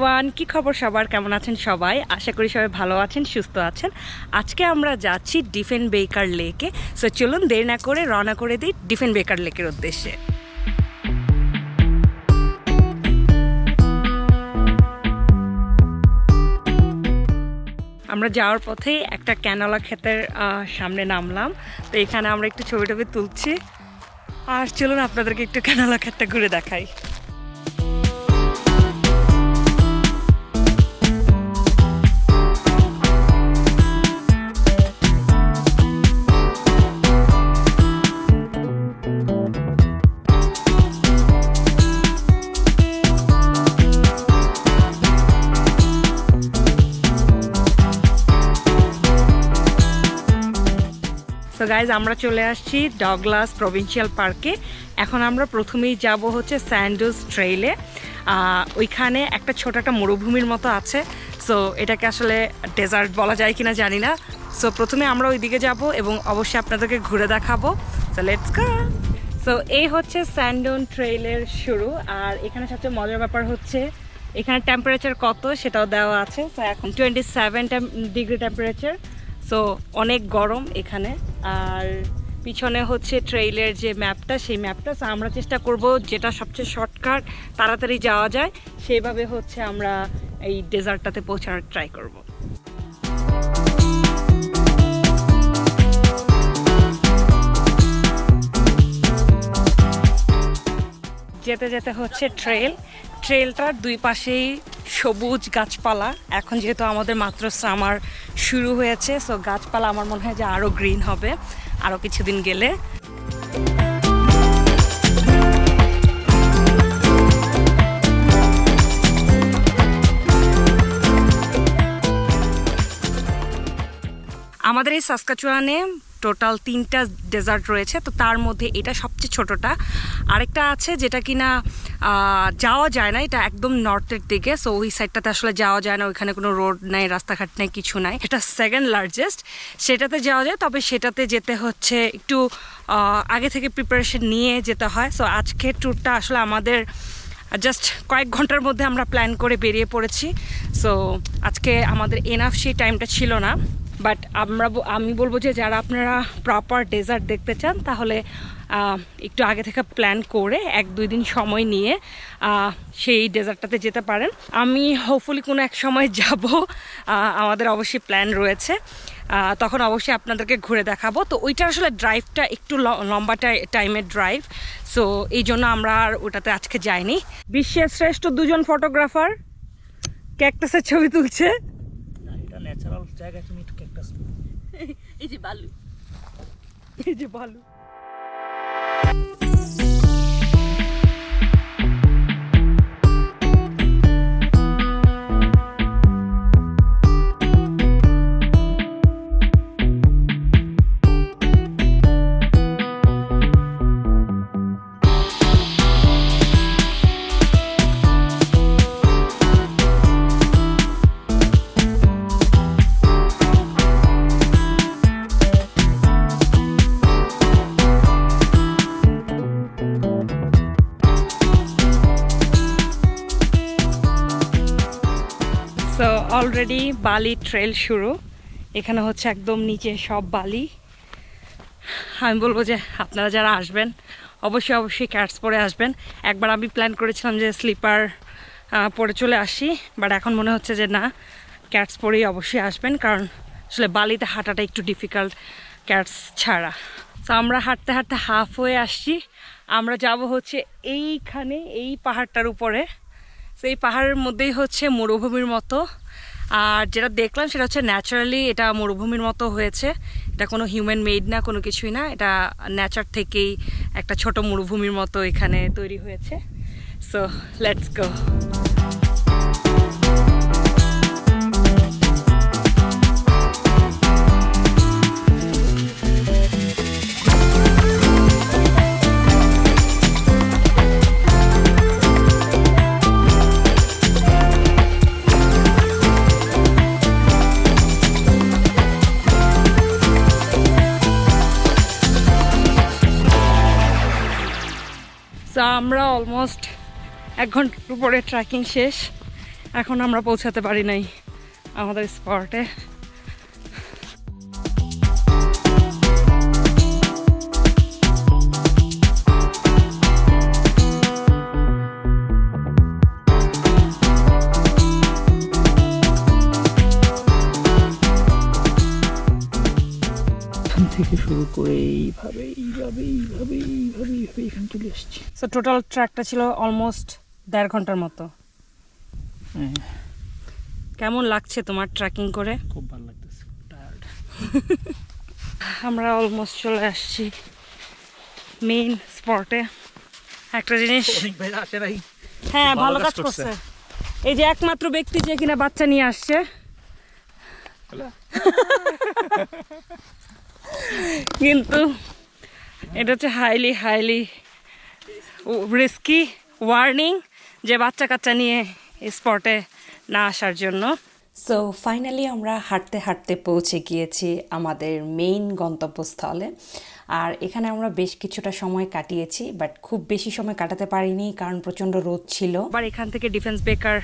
Everyone কি খবর সবার? কেমন আছেন সবাই? আশা করি সবাই ভালো আছেন, সুস্থ আছেন। আজকে আমরা যাচ্ছি ডিফেন বেকার লেকে সো চলুন দেরি না করে রওনা করে দিই ডিফেন বেকার লেকের উদ্দেশ্যে। আমরা যাওয়ার পথে একটা ক্যানলা ক্ষেতের সামনে নামলাম। তো এখানে আমরা একটু ছবি টবি তুলছি। আর চলুন আপনাদেরকে একটু ক্যানলা ক্ষেতটা ঘুরে দেখাই। গাইজ আমরা চলে আসছি ডগলাস প্রভিন্সিয়াল পার্কে এখন আমরা প্রথমেই যাব হচ্ছে স্যান্ডোজ ট্রেইলে ওইখানে একটা ছোট একটা মরুভূমির মতো আছে। সো এটাকে আসলে ডেজার্ট বলা যায় কিনা জানি না। সো প্রথমে আমরা ওইদিকে যাব এবং অবশ্যই আপনাদেরকে ঘুরে দেখাবো। সো লেটস গো সো এই হচ্ছে স্যান্ডন ট্রেইলের শুরু। আর এখানে সবচেয়ে মজার ব্যাপার হচ্ছে, এখানে টেম্পারেচার কত সেটাও দেওয়া আছে। তো এখন twenty seven degree temperature so অনেক গরম এখানে। আর পিছনে হচ্ছে ট্রেইলের যে ম্যাপটা সেই ম্যাপটা আমরা চেষ্টা করব যেটা সবচেয়ে শর্টকাট তাড়াতাড়ি যাওয়া যায়, সেইভাবে হচ্ছে আমরা এই ডেজার্টটাতে পৌঁছানোর ট্রাই করব। যেতে যেতে হচ্ছে ট্রেল ট্রেলটার দুই পাশেই সবুজ গাছপালা। এখন যেহেতু আমাদের মাত্র সামার শুরু হয়েছে সো গাছপালা আমার মনে হয় যে আরও গ্রিন হবে আরও কিছুদিন গেলে। আমাদের এই সাসকাচুয়ানে টোটাল তিনটা ডেজার্ট রয়েছে তো তার মধ্যে এটা সবচেয়ে ছোটটা। আরেকটা আছে যেটা কিনা আহ, যাওয়া যায় না এটা একদম নর্থের দিকে সো ওই সাইডটাতে আসলে যাওয়া যায় না ওইখানে কোনো রোড নাই রাস্তাঘাট নাই কিছু নাই। এটা সেকেন্ড লার্জেস্ট সেটাতে যাওয়া যায় তবে সেটাতে যেতে হচ্ছে একটু আগে থেকে প্রিপারেশন নিয়ে যেতে হয়। সো আজকের ট্যুরটা আসলে আমাদের জাস্ট কয়েক ঘণ্টার মধ্যে আমরা প্ল্যান করে বেরিয়ে পড়েছি। সো আজকে আমাদের এনাফ সেই টাইমটা ছিল না। বাট আমরা আমি বলব যে যারা আপনারা প্রপার ডেজার্ট দেখতে চান, তাহলে একটু আগে থেকে প্ল্যান করে এক দুই দিন সময় নিয়ে সেই ডেজার্টটাতে যেতে পারেন। আমি হোপফুলি কোনো এক সময় যাব আমাদের অবশ্যই প্ল্যান রয়েছে। তখন অবশ্যই আপনাদেরকে ঘুরে দেখাবো। তো ওইটা আসলে ড্রাইভটা একটু লম্বা টাইমের ড্রাইভ সো এই জন্য আমরা আর ওটাতে আজকে যাইনি। বিশ্বের শ্রেষ্ঠ দুজন ফটোগ্রাফার ক্যাকটাসের ছবি তুলছে। একটু এই যে বালু। এই যে বালু। অলরেডি বালি ট্রেল শুরু। এখানে হচ্ছে একদম নিচে সব বালি। আমি বলব যে আপনারা যারা আসবেন, অবশ্যই অবশ্যই ক্যাটস পরে আসবেন। একবার আমি প্ল্যান করেছিলাম যে স্লিপার পরে চলে আসি বাট এখন মনে হচ্ছে যে না ক্যাটস পরেই অবশ্যই আসবেন, কারণ আসলে বালিতে হাঁটাটা একটু ডিফিকাল্ট ক্যাটস ছাড়া। তো আমরা হাঁটতে হাঁটতে হাফ হয়ে আসছি। আমরা যাব হচ্ছে এইখানে, এই পাহাড়টার উপরে। এই পাহাড়ের মধ্যেই হচ্ছে মরুভূমির মতো। আর যেটা দেখলাম সেটা হচ্ছে ন্যাচারালি এটা মরুভূমির মতো হয়েছে। এটা কোনো হিউম্যান মেড না, কোনো কিছুই না। এটা ন্যাচার থেকেই একটা ছোট মরুভূমির মতো এখানে তৈরি হয়েছে। সো লেটস গো সো আমরা অলমোস্ট এক ঘণ্টার উপরে ট্রেকিং শেষ। এখন আমরা পৌঁছাতে পারি নাই আমাদের স্পটে থেকে শুরু করে এইভাবে এইভাবে এইভাবে এইভাবে এইভাবে এখানে চলে এসেছি সো টোটাল ট্র্যাকটা ছিল অলমোস্ট দেড় ঘণ্টার মতো। হ্যাঁ। কেমন লাগছে তোমার ট্রেকিং করে? খুব ভালো লাগতেছে। টায়ার্ড আমরা অলমোস্ট চলে আসছি মেইন স্পটে একটা জিনিস আসে নাই। হ্যাঁ ভালো কাজ। করছে। এই যে একমাত্র ব্যক্তি যে কিনা বাচ্চা নিয়ে আসছে। কিন্তু এটা হচ্ছে হাইলি হাইলি রিস্কি ওয়ার্নিং যে বাচ্চা কাচ্চা নিয়ে স্পটে না আসার জন্য। সো ফাইনালি আমরা হাঁটতে হাঁটতে পৌঁছে গিয়েছি আমাদের মেইন গন্তব্যস্থলে। আর এখানে আমরা বেশ কিছুটা সময় কাটিয়েছি বাট খুব বেশি সময় কাটাতে পারিনি কারণ প্রচণ্ড রোদ ছিল। আবার এখান থেকে ডিফেন্স বেকার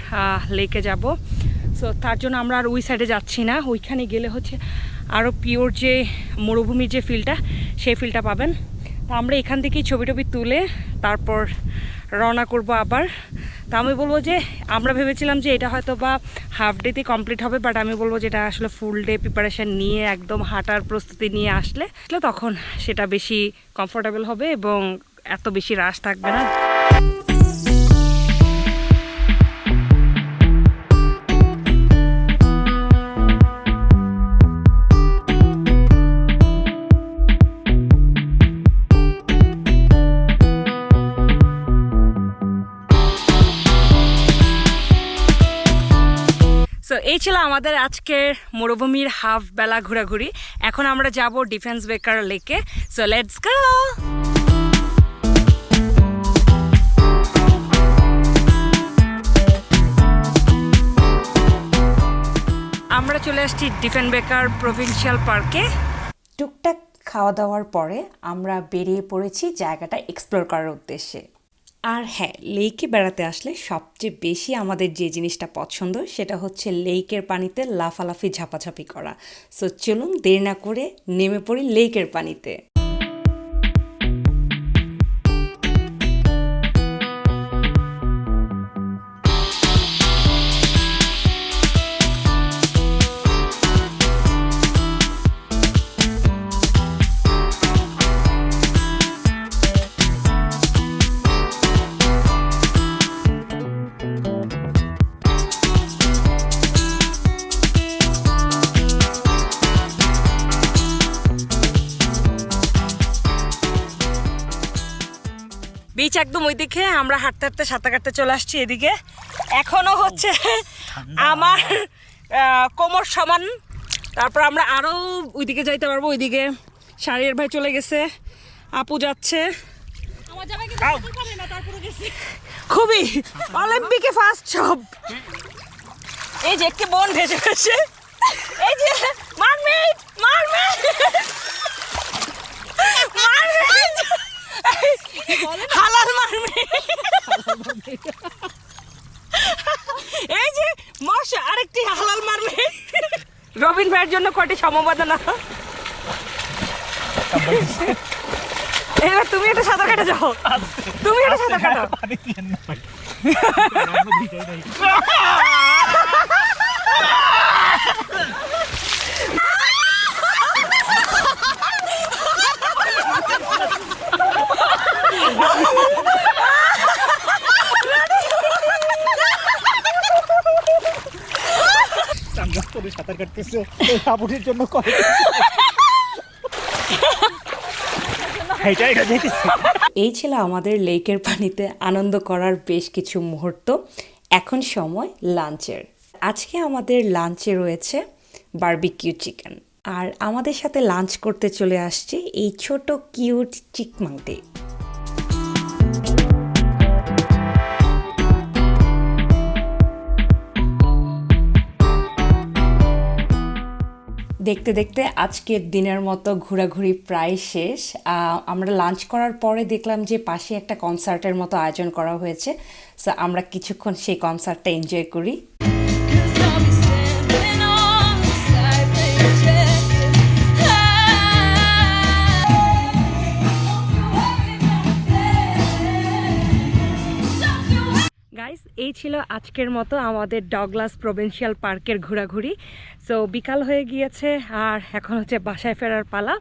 লেকে যাব। সো তার জন্য আমরা আর ওই সাইডে যাচ্ছি না। ওইখানে গেলে হচ্ছে আরও পিওর যে মরুভূমির যে ফিলটা সেই ফিলটা পাবেন। তো আমরা এখান থেকেই ছবি টবি তুলে তারপর রওনা করব আবার। তা আমি বলব যে, আমরা ভেবেছিলাম যে এটা হয়তো বা হাফ ডেতে কমপ্লিট হবে বাট আমি বলব যেটা আসলে ফুল ডে প্রিপারেশান নিয়ে, একদম হাঁটার প্রস্তুতি নিয়ে আসলে তখন সেটা বেশি কমফোর্টেবল হবে এবং এত বেশি রাশ থাকবে না। সো এই ছিল আমাদের আজকের মরুভূমির হাফ বেলা ঘোরাঘুরি। এখন আমরা যাব ডিফেন্স বেকার লেকে সো লেটস গো আমরা চলে আসছি ডিফেন্স বেকার প্রভিন্সিয়াল পার্কে টুকটাক খাওয়া দাওয়ার পরে আমরা বেরিয়ে পড়েছি জায়গাটা এক্সপ্লোর করার উদ্দেশ্যে। আর হ্যাঁ লেকে বেড়াতে আসলে সবচেয়ে বেশি আমাদের যে জিনিসটা পছন্দ সেটা হচ্ছে লেকের পানিতে লাফালাফি, ঝাপাঝাপি করা। সো চলুন দেরি না করে নেমে পড়ি লেকের পানিতে। বিচ একদম ওই দিকে আমরা হাঁটতে হাঁটতে সাঁতার কাটতে চলে আসছি এদিকে। এখনও হচ্ছে আমার কোমর সমান। তারপর আমরা আরও ওইদিকে যাইতে পারব ওইদিকে। শাড়ির ভাই চলে গেছে আপু যাচ্ছে। খুবই অলিম্পিকে ফার্স্ট সব। এই যে একটি বোন ভেসে গেছে। এই যে মারমেট মারমেট। হালাল মারমেট এই যে মশা আরেকটি হালাল মারমেট রবিন ভাইয়ের জন্য কয়টি সমবেদনা? এবার তুমি একটা সাঁতার কাটে যাও। তুমি একটা সাঁতার কাটো পানি দিয়ে না ভাই ভিজাই নাই সানগ্লাস পরে সাঁতার কাটতেছে এই জন্য এই ছিল আমাদের লেকের পানিতে আনন্দ করার বেশ কিছু মুহূর্ত। এখন সময় লাঞ্চের। আজকে আমাদের লাঞ্চে রয়েছে বারবিকিউ চিকেন। আর আমাদের সাথে লাঞ্চ করতে চলে আসছে এই ছোট কিউট চিকমাংটি। দেখতে দেখতে আজকের দিনের মতো ঘোরাঘুরি প্রায় শেষ। আমরা লাঞ্চ করার পরে দেখলাম যে পাশে একটা কনসার্টের মতো আয়োজন করা হয়েছে। সো আমরা কিছুক্ষণ সেই কনসার্টটা এনজয় করি। গাইস এই ছিল আজকের মতো আমাদের ডগলাস প্রভিন্সিয়াল পার্কের ঘোরাঘুরি। সো বিকাল হয়ে গিয়েছে আর এখন হচ্ছে বাসায় ফেরার পালা।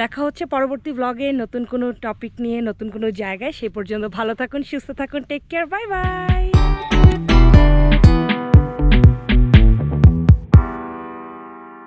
দেখা হচ্ছে পরবর্তী ব্লগে নতুন কোনো টপিক নিয়ে, নতুন কোনো জায়গায়। সেই পর্যন্ত ভালো থাকুন, সুস্থ থাকুন টেক কেয়ার বাই বাই